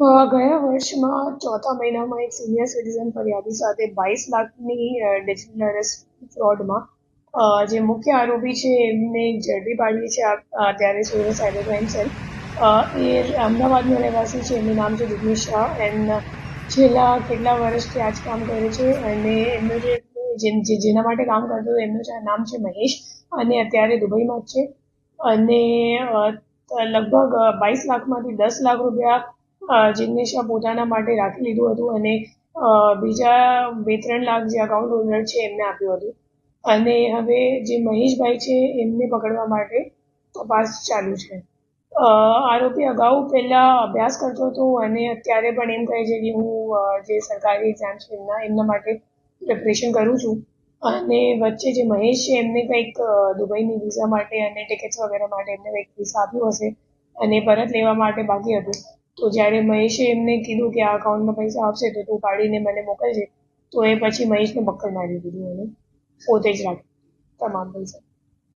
ગયા વર્ષમાં ચોથા મહિનામાં એક સિનિયર સિટીઝન ફરિયાદી સાથે બાવીસ લાખની ડિજિટલ ફ્રોડમાં જે મુખ્ય આરોપી છે, એમને ઝડપી પાડીએ છે. અત્યારે સુરત સાયબર ક્રાઇમ સેલ એ અમદાવાદનો રહેવાસી છે. એમનું નામ છે જિગ્નેશ શાહ. એન્ડ છેલ્લા કેટલા વર્ષથી આજ કામ કરે છે અને એમનું જે જેના માટે કામ કરતો હતો, એમનું નામ છે મહેશ અને અત્યારે દુબઈમાં જ છે. અને લગભગ બાવીસ લાખમાંથી દસ લાખ રૂપિયા જિગ્નેશા પોતાના માટે રાખી લીધું હતું અને બીજા બે ત્રણ લાખ જે અકાઉન્ટ હોલ્ડર છે એમને આપ્યું હતું. અને હવે જે મહેશભાઈ છે એમને પકડવા માટે તપાસ ચાલુ છે. આરોપી અગાઉ પહેલા અભ્યાસ કરતો હતો અને અત્યારે પણ એમ કહે છે કે હું જે સરકારી એક્ઝામ છે એમના એમના માટે પ્રિપરેશન કરું છું. અને વચ્ચે જે મહેશ છે એમને કંઈક દુબઈની વિઝા માટે અને ટિકિટ્સ વગેરે માટે એમને કંઈક વિઝા આપ્યું હશે અને પરત લેવા માટે બાકી હતું. તો જ્યારે મહેશે એમને કીધું કે આ અકાઉન્ટમાં પૈસા આવશે તો તું કાઢીને મને મોકલજે, તો એ પછી મહેશને બક્કર મારી દીધું એને. પોતે જ રાખ્યું તમામ પૈસા.